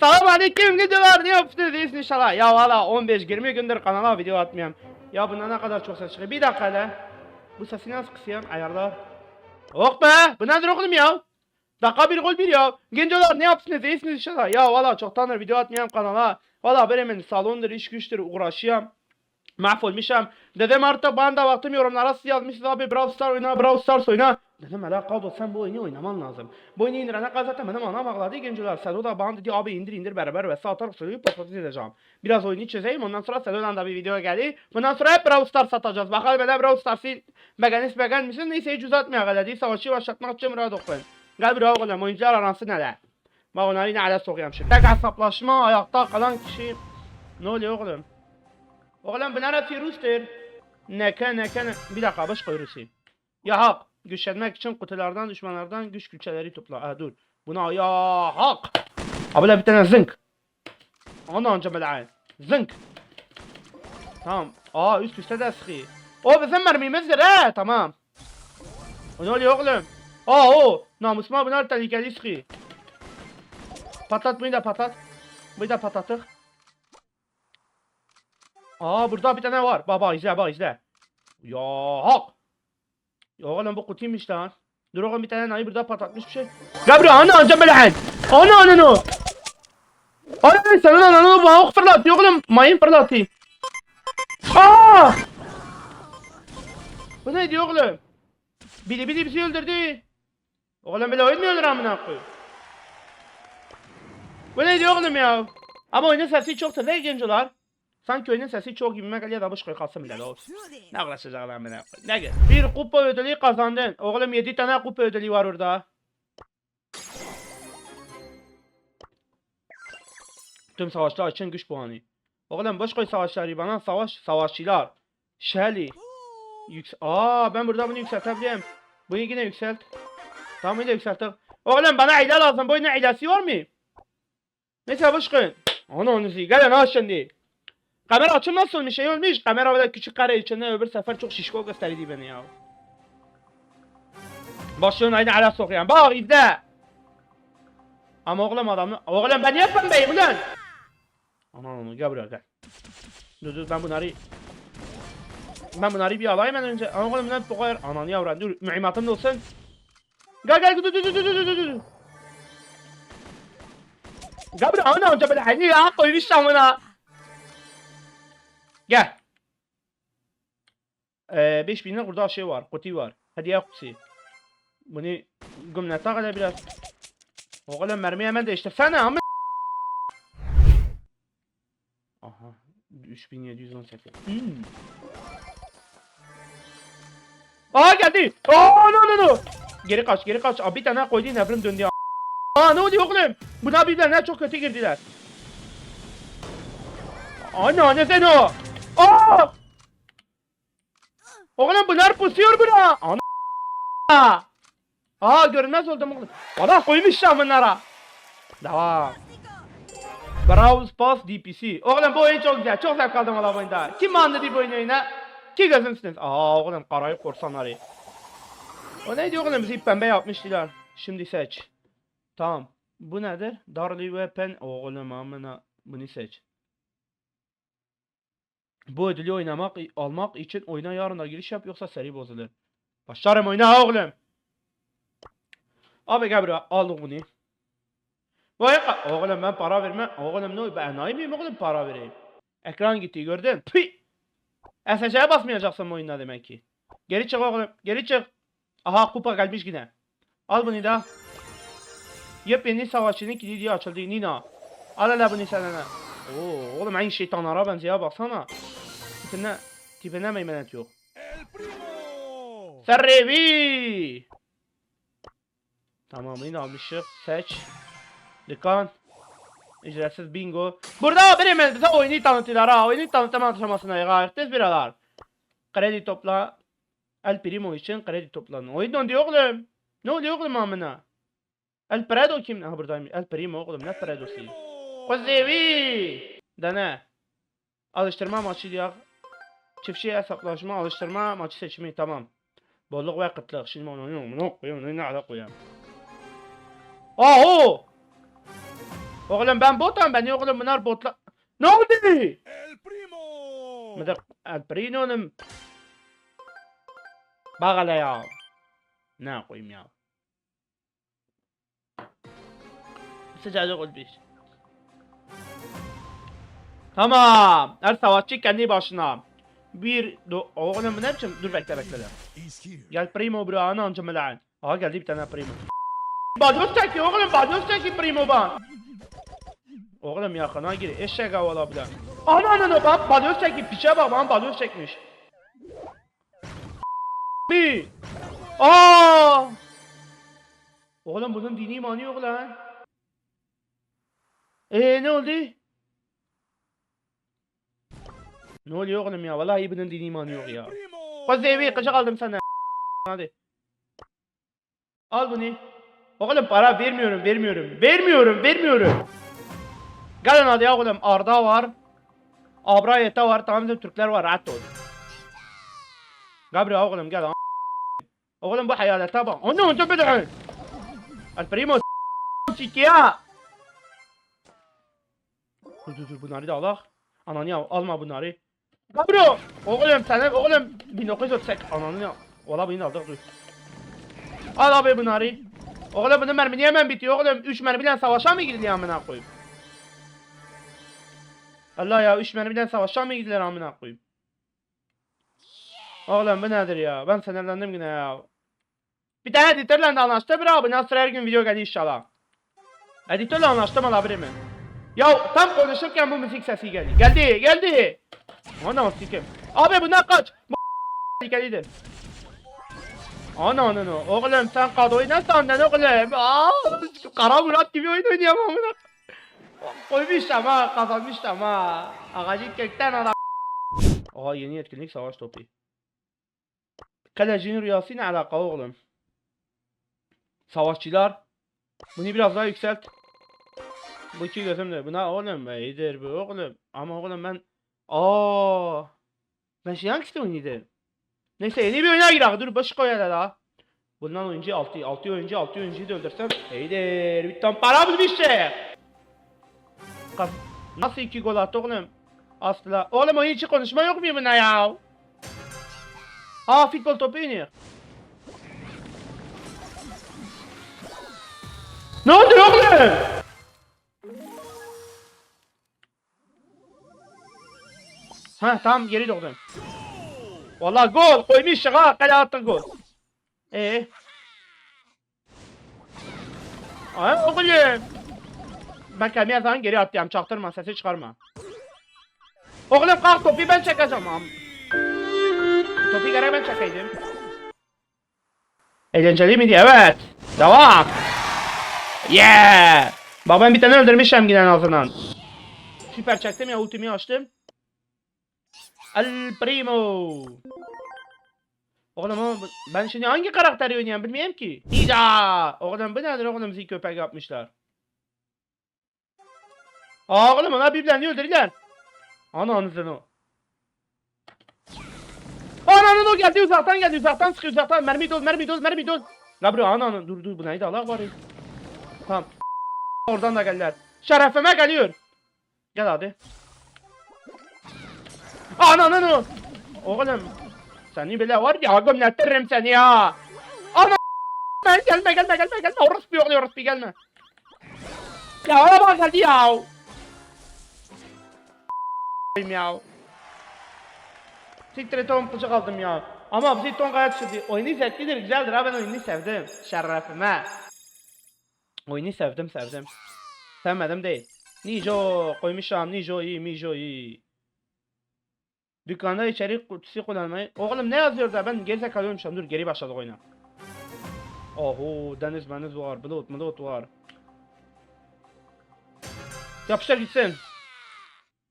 Selam aleyküm gidiyorlar. Ne yapıyorsunuz? İyisiniz inşallah. Ya valla 15-20 gündür kanala video atmıyorum. Ya bunda ne kadar çok ses çıkıyor. Bir dakika hele. Bu sesi nasıl kısıyorum? Ayarlar. Oh be! Bu nedir oğlum ya? Dakika bir gol bir ya. Gencolar ne yapıyorsunuz? İyisiniz inşallah. Ya valla çoktandır video atmıyorum kanala. Valla ben hemen salondur, iş güçtür uğraşıyorum. Mahvolmuşum. Dedem artık bana da baktım yorumlara siz yazmışsınız abi Brawl Stars oyna, Brawl Stars oyna. Dedim hele Kado sen bu oyunu oynaman lazım. Bu oyunu indirene kadar zaten benim anam ağladı gençler. Sedo da bana dedi abi indir indir beraber ve sağ taraf söyleyip patates edeceğim. Biraz oyunu çözeyim ondan sonra Sedo'dan da bir video geldi. Bundan sonra hep Brawl Stars satacağız. Bakalım hele Brawl Stars'ı beğenir beğenmişsin. Neyse hiç uzatmaya kadar değil. Savaşı başlatmak için burada okuyun. Gel bir oğlum oyuncular arası neler? Bak onları yine ala sokuyorum şimdi. Tek hesaplaşma ayakta kalan kişi. Ne oluyor oğlum? Oğlum bu neresi Rus'tur? Neke neke ne... Bir dakika baş koyurusu. Ya hak. Güçlenmek için kutulardan düşmanlardan güç külçeleri topla. Ha dur. Buna ya hak. Abla bir tane zınk. Onu önce belaya. Zınk. Tamam. Aa üst üste de sıkı. O bizim mermimizdir he. Tamam. O ne oluyor oğlum? Aa o. Namusuma bunlar tehlikeli sıkı. Patlat bunu da patlat. Bunu da patlattık. Aa burada bir tane var. Baba izle bak izle. Ya hak. Ya oğlum bu kutuymuş lan. Dur oğlum bir tane nayı burada patlatmış bir şey. Gabriel ana anca böyle hen. Ana ana no. Ana senin ananı bana ok fırlatıyor oğlum. Mayın fırlatayım. Aa! Bu ne diyor oğlum? Bili bili bizi öldürdü. Oğlum böyle öldür amına koyayım? Bu ne diyor oğlum ya? Ama oyunun sesi çok tabii gencolar. Sanki oyunun sesi çok gibime geliyor da koy kalsın bile o. Ne uğraşacak lan bana? Ne gel? Bir kupa ödülü kazandın. Oğlum 7 tane kupa ödülü var orada. Tüm savaşlar için güç puanı. Oğlum boş koy savaşları bana savaş savaşçılar. Shelly. Yüks Aa ben burada bunu yükseltebilirim. Bunu yine yükselt. Tamam bunu yükselttik. Oğlum bana ila lazım. Bu oyunun ilası var mı? Neyse boş koyun. Onu onu. Gelin ha şimdi. Kamera nasıl bir şey olmuş? Kamera böyle küçük kare içinde öbür sefer çok şişko gösterdi beni ya. Başlığın aynı ala sokuyan. Bak izle. Ama oğlum adamı... Oğlum ben niye pembeyim ulan? Aman onu gel buraya gel. Dur dur ben bunları... Ben bunları bir alayım ben önce. Ama oğlum ne bu kadar... Ananı yavran dur mühimmatım da olsun. Gel gel dur dur dur dur dur dur dur. Gel buraya ana önce böyle hani ya koymuş amına. Gel. Ee, 5000'lik burada şey var, kutu var. Hediye kutusu. Bunu gümle tak hele biraz. Oğlum mermi hemen değiştirsene ama. Aha. 3718. Hmm. Aa geldi. Aa no no no. Geri kaç geri kaç. Abi bir tane koydu nevrim döndü. Aa ne oluyor oğlum? Buna birbirlerine çok kötü girdiler. Ana ne sen o? Aa! Oğlum bunlar pusuyor buna. Ana. Aa görünmez oldum oğlum. Bana koymuş ya bunlara. Devam. Browse Pass DPC. Oğlum bu oyun çok güzel. Çok zevk aldım valla bu oyunda. Kim anladı bu oyunu oyuna? Ki gözümsünüz. Aa oğlum karayip korsanları. O neydi oğlum bizi pembe yapmıştılar. Şimdi seç. Tamam. Bu nedir? Darly Weapon. Oğlum amına. Bunu seç. Bu ödülü oynamak, almak için oyuna yarın da giriş yap yoksa seri bozulur. Başlarım oyna oğlum. Abi gel buraya aldık bunu. Vay oğlum ben para vermem. Oğlum ne ben enayi miyim oğlum para vereyim. Ekran gitti gördün. Pi. SS'ye basmayacaksın bu oyunda demek ki. Geri çık oğlum. Geri çık. Aha kupa gelmiş yine. Al bunu da. Yepyeni savaşçının kilidi açıldı Nina. Al hele bunu hele. Oo, oğlum aynı şeytanlara benziyor baksana. Tipine, tipine meymenet yok. ¡El primo! Serrevi! Tamamını almışız. Seç. Dikkat. Ücretsiz bingo. Burada benim elimde oyunu tanıtıyorlar ha. Oyunu tanıtma aşamasına gayet biralar. Kredi topla. El Primo için kredi toplanın. Oyun diyor oğlum. Ne oluyor oğlum amına? El Prado kim? Ha buradaymış. El Primo oğlum ne Prado'su? Kuzevi! Dene. Alıştırma maçı diyor. Çiftçi hesaplaşma alıştırma maçı seçimi tamam. Bolluk ve kıtlık. Şimdi onu onu onu koyuyorum. Ne ala koyayım. Aa o! Oğlum ben botam ben oğlum bunlar botla. Ne oldu? El primo. Mıdır? El Prino'nun. Bak hele ya. Ne koyayım ya. Sıcacık olmuş. Tamam. Her savaşçı kendi başına. Bir... Oğlum ne biçim? Dur bekle bekle. Gel Primo bro ana amca melan. Aha geldi bir tane Primo. Badyoz çekiyor oğlum badyoz çekiyor Primo ban. Oğlum yakına gir eşek havalı bir de. Ana ana bak badyoz çekiyor piçe bak bana badyoz çekmiş. Bir. Aa! Oğlum bunun dini imanı yok lan. Eee ne oldu? Ne oluyor oğlum ya? Vallahi bunun dini imanı yok ya. Primo. Fazla evi kaçak aldım sana. Hadi. Al bunu. Oğlum para vermiyorum, vermiyorum. Vermiyorum, vermiyorum. Gelin hadi ya oğlum. Arda var. Abrayeta var. Tamam bizim Türkler var. Rahat ol. Buraya oğlum gel. Oğlum bu hayalete bak. Onu onu bedعin. El primo sikiya. Dur dur dur bunları da alak. Ananı ya alma bunları. Gabro! Oğlum sen oğlum 1938 ananı ya. Valla beni aldık dur. Al abi bunları. Oğlum bunun mermi niye hemen bitiyor oğlum? 3 mermiyle savaşa mı girdi amına koyayım? Allah ya 3 mermiyle savaşa mı girdiler amına koyayım? Oğlum bu nedir ya? Ben sinirlendim yine ya. Bir tane editörle de anlaştı bir abi. Nasıl her gün video geliyor inşallah. Editörle anlaştım alabilir mi? Ya tam konuşurken bu müzik sesi geldi. Geldi geldi. Ana sikim. Abi bundan kaç. Bu tehlikelidir. Ana ana ana. Oğlum sen kadoyu ne sandın oğlum? Aa, Kara Murat gibi oyun oynuyorum amına. Koymuştum ha kazanmıştım ha. Ağacı kökten adam. Aa yeni etkinlik savaş topu. Kalecinin rüyası ne alaka oğlum? Savaşçılar. Bunu biraz daha yükselt. Bu iki gözümde. Buna oğlum iyidir bu oğlum. Ama oğlum ben... Aa, Ben şey hangisini oynaydım? Neyse yeni bir oyuna girelim. Dur koy hele daha. Bundan oyuncu 6 6 oyuncu 6 oyuncuyu da öldürsem iyidir. Bir ton para bulmuş şey. Nasıl iki gol attı oğlum? Asla. Oğlum oyun içi konuşma yok mu buna ya? Aa futbol topu oynuyor. Ne oldu oğlum? Ha tamam geri döndüm. Valla gol koymuş ha kale attın gol. Ee. Ay oğlum. Ben kendime zaman geri atacağım çaktırma sesi çıkarma. Oğlum kalk topu ben çekeceğim am. Topu geri ben çekeydim. Eğlenceli miydi? Evet. Devam. Yeah. Bak ben bir tane öldürmüşüm yine en azından. Süper çektim ya ultimi açtım. El Primo. Oğlum ama ben şimdi hangi karakteri oynayayım bilmiyorum ki. İda. Oğlum bu nedir oğlum zi köpek yapmışlar. Oğlum ona birbirlerini öldürdüler. Ananızın o. Ananın o geldi uzaktan geldi uzaktan sıkıyor uzaktan mermi dol mermi dol mermi dol. La bro ananın dur dur bu neydi Allah var. Tamam. Oradan da geldiler. Şerefime geliyor. Gel hadi. Ananın o. Oğlum. Seni bile var ya gömlettiririm seni ya. Ana. Ben gelme gelme gelme gelme. Orospu yok orospu gelme. Ya araba geldi ya. ya. Siktir et oğlum bıçak aldım ya. Ama bizi ton gayet çıktı. Oyunu zevklidir güzeldir ha ben oyunu sevdim. Şerefime. Oyunu sevdim sevdim. Sevmedim değil. Nijo koymuşam Nijo iyi Mijo iyi. Dükkanda içerik kutusu kullanmayı. Oğlum ne yazıyor da ben gerizekalıymuşum. Dur geri başladık oyuna. Oho deniz meniz var. Bulut bulut var. Yapıştır gitsin.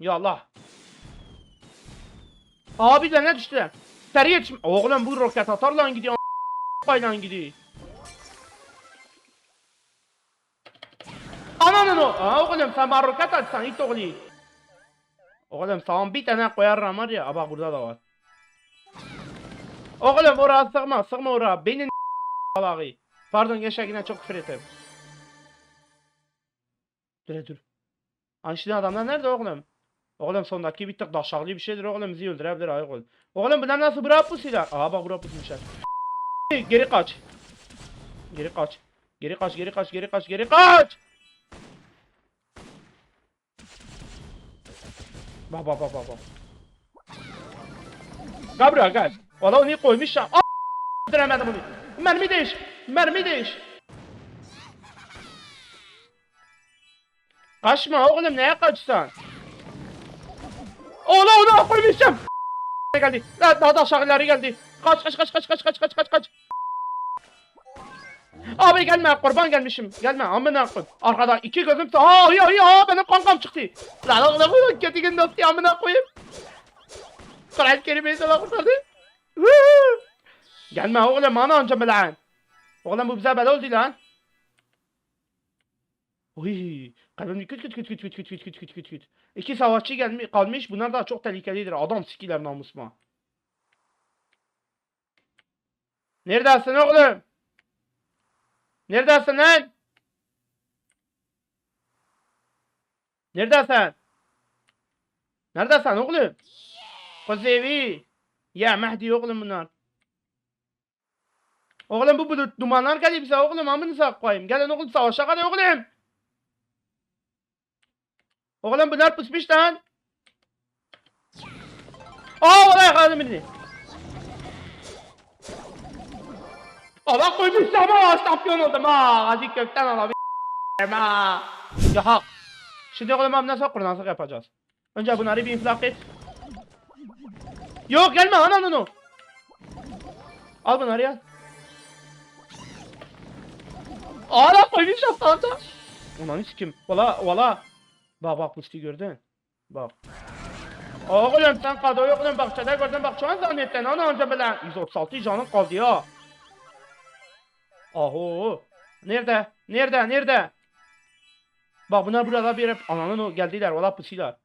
Ya Allah. Abi de ne düştü? Seri yetişim. Oğlum bu roket atarla gidiyor. Bayla gidiyor. Ananın o. Oğlum sen bana roket atsan it oğlu. Oğlum sana bir tane koyarım var ya. Aa bak burada da var. Oğlum oraya sıkma sıkma oraya. Benim Alağı. Pardon gençler yine çok küfür. Dur dur. Einstein adamlar nerede oğlum? Oğlum sondaki bir tık daşaklı bir şeydir oğlum bizi öldürebilir ayık ol. Oğlum bunlar nasıl bırak bu silah? Aha bak bırak pusmuşlar. Geri kaç. Geri kaç. Geri kaç geri kaç geri kaç geri kaç. Bak bak bak bak bak. Gel. Valla onu koymuş ya. Aa, Öldüremedim onu. Mermi değiş. Mermi değiş. Kaçma oğlum neye kaçsan? Ola onu koymuşum. geldi. Daha, da aşağıları geldi. Kaç kaç kaç kaç kaç kaç kaç kaç kaç. Abi gelme kurban gelmişim. Gelme amına koy. Arkada iki gözüm ha ya ya benim kankam çıktı. Lan oğlum bu kötü gün nasıl amına koyayım. Kur'an kelimeyi de kurtardı. Gelme oğlum ana önce lan. Oğlum bu bize bela oldu lan. Oy, kalbim küt küt küt küt küt küt küt küt küt küt küt. İki savaşçı gelmiş kalmış. Bunlar da çok tehlikelidir. Adam sikiler namusuma. Neredesin oğlum? Neredesin lan? Neredesin? Neredesin oğlum? Kuzevi. Ya Mehdi oğlum bunlar. Oğlum bu bulut dumanlar geliyor bize oğlum amınıza koyayım. Gelin oğlum savaşa hadi oğlum. Oğlum bunlar pusmuş lan. Aa valla yakaladım birini. Allah koymuş ama şampiyon oldum ha. Hadi kökten alabilirim ha. Ya hak. Şimdi oğlum abi nasıl kurnazlık yapacağız? Önce bunları bir infilak et. Yok gelme anan onu. Al bunları ya. Aa koymuş aslında. Ulan sikim. Valla valla. Bak bak Musti gördün. Bak. Oğlum sen kadro yok lan bahçede gördün bak şu an zannettin onu önce bile 136 canın kaldı ya. Aho. Nerede? Nerede? Nerede? Bak bunlar burada bir hep ananın o geldiler valla pusiler.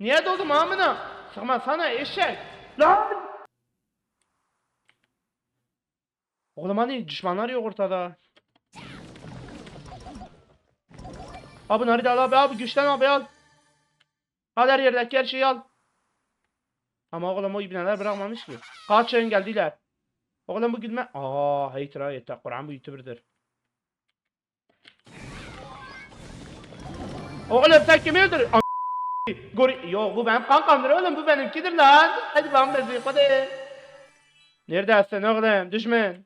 Niye doldum amına? Sıkma sana eşek. Lan! Oğlum hani düşmanlar yok ortada. Abi da al abi abi güçlen abi al. Al her yerdeki her şeyi al. Ama oğlum o ibneler bırakmamış ki. Kaç yayın geldiler. Oğlum bu gülme. Aa hater ha. Kur'an bu youtuber'dır. Oğlum sen kimi öldür? Gori Yok bu benim kankamdır oğlum bu benimkidir lan. Hadi ben bezeyim hadi. Neredesin oğlum düşman?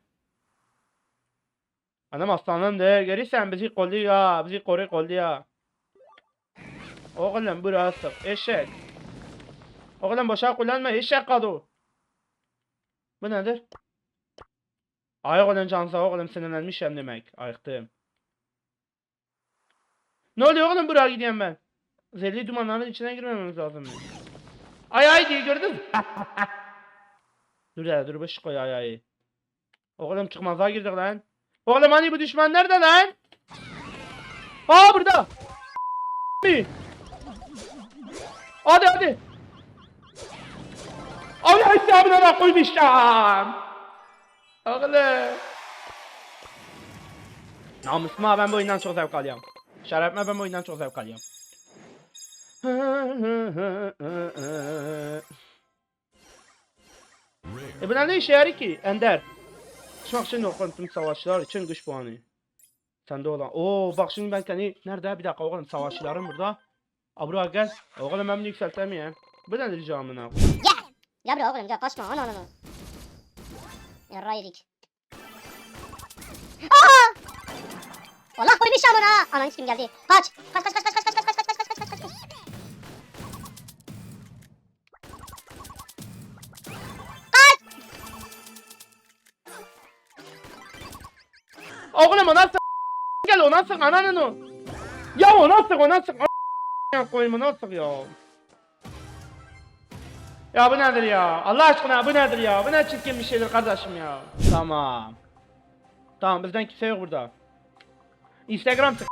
Anam aslanımdır. Görürsen bizi kolluyor. Bizi koru kolluyor. Oğlum burası eşek. Oğlum boşa kullanma eşek kadı. Bu nedir? Ay oğlum cansa oğlum sinirlenmişim demek. Ayıktım. Ne oluyor oğlum buraya gidiyorum ben? Zehirli dumanların içine girmememiz lazım. Ay ay diye gördün mü? dur ya dur başı koy ay ay. Oğlum çıkmaza girdik lan. Oğlum hani bu düşman nerede lan? Aa burada. Hadi hadi. Allah hesabına bak koymuşum. Oğlum. Namusuma ben bu oyundan çok zevk alıyorum. Şerefime ben bu oyundan çok zevk alıyorum. E bunlar ne işe yarıyor ki? Ender. Bak şimdi oğlum tüm savaşçılar için güç puanı. Sende olan. Oo bak şimdi ben seni nerede bir dakika oğlum savaşçılarım burada. Abra gel. Oğlum ben bunu yükseltemeyeyim. Bu nedir camına? Gel. Gel buraya oğlum gel kaçma ana ana ana. Yarra yedik. Aa! Allah koymuş ya bana. Ananı kim geldi? Kaç. Kaç kaç kaç kaç kaç kaç kaç kaç kaç kaç kaç kaç kaç. Oğlum ona sık. Gel ona sık ananın o. Ya ona sık ona sık. Ya koyayım ona sık ya. Ya bu nedir ya? Allah aşkına bu nedir ya? Bu ne çirkin bir şeydir kardeşim ya. Tamam. Tamam bizden kimse yok burada. Instagram tık.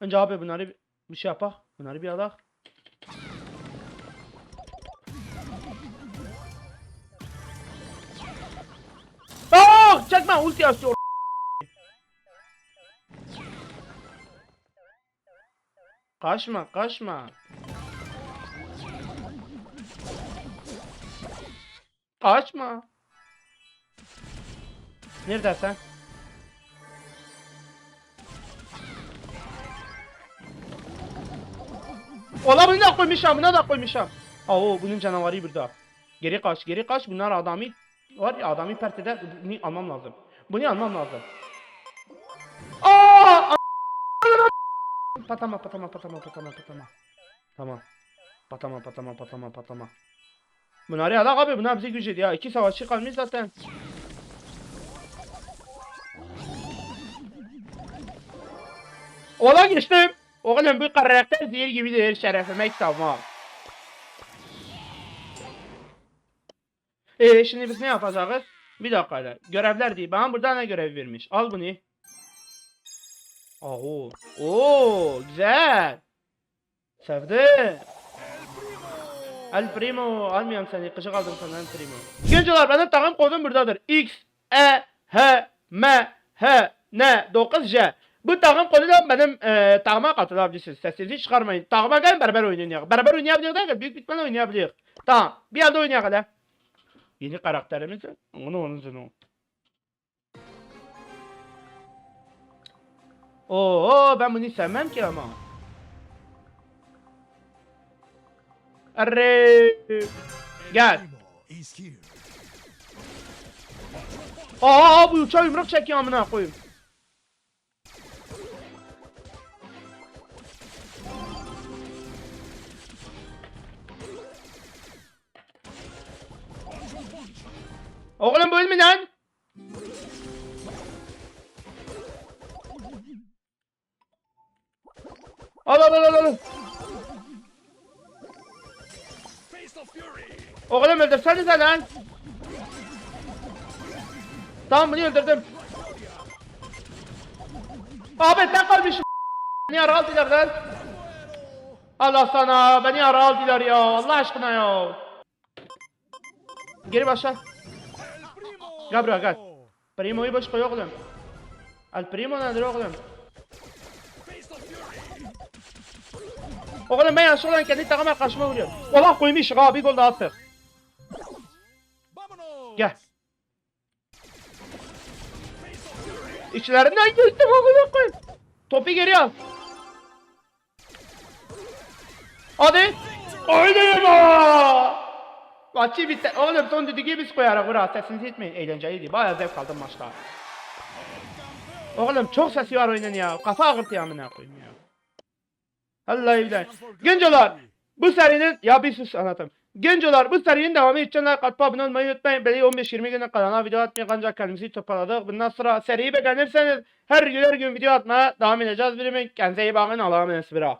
Önce abi bunları bir, şey yapak. Bunları bir alak. Aa! çıkma ulti açıyor. Kaçma kaçma. Kaçma. Neredesin? Ola bunu da koymuşam, buna da koymuşam. Oo bunun canavarı burada. Geri kaç, geri kaç. Bunlar adamı var ya adamı pert eder. Bunu almam lazım. Bunu almam lazım. Aa! Patama, patama, patama, patama, patama. Tamam. Patama, patama, patama, patama. Bunları alak abi, bunlar bize güç ediyor. İki savaşçı kalmış zaten. Ola geçtim. Oğlum bu karakter zehir gibidir. Şerefime kitabıma. Ee şimdi biz ne yapacağız? Bir dakika. Görevler değil. Bana burada ne görev vermiş? Al bunu. Oo. Oo, güzel. Sevdim. El Primo. Almayayım seni. Kışık aldım senden El Primo. Gençler benim takım kodum buradadır. X, E, H, M, H, N, 9, J. Bu takım kodu da benim e, takıma katılabilirsiniz. Sesinizi çıkarmayın. Takıma gelin beraber oynayalım. Beraber oynayabiliyoruz değil Büyük bitmeden oynayabiliyoruz. Tamam. Bir anda oynayalım hele. Yeni karakterimiz. Onu onu onu. Oo ben bunu sevmem ki ama. Arre. Gel. Aa bu uçağı yumruk çekiyor amına koyayım. Öldürsenize lan. Tamam bunu öldürdüm. Abi sen kalmışsın. Beni yara aldılar lan. Allah sana beni yara aldılar ya Allah aşkına ya. Geri başla. El Primo. Gel. Primo'yu boş koy oğlum. El Primo nedir oğlum? Oğlum ben yanlış olan kendi takıma karşıma vuruyorum. Ola koymuş abi gol de attık. İçlerinden geçtim amına koyayım. Topu geri al. Hadi. Oynayma. Maçı bitti. Oğlum son düdüğü biz koyarak vura. Sesinizi etmeyin. Eğlenceliydi. Bayağı zevk aldım maçta. Oğlum çok sesi var oyunun ya. Kafa ağrıtıyor amına koyayım ya. Vallahi billahi. Gencolar. Bu serinin ya bir sus anlatayım. Gencolar bu serinin devamı için like atıp abone olmayı unutmayın. Böyle 15-20 güne kanala video atmaya ancak kendimizi toparladık. Bundan sonra seriyi beğenirseniz her gün her gün video atmaya devam edeceğiz. Birimin kendinize iyi bakın. Allah'a emanet olun.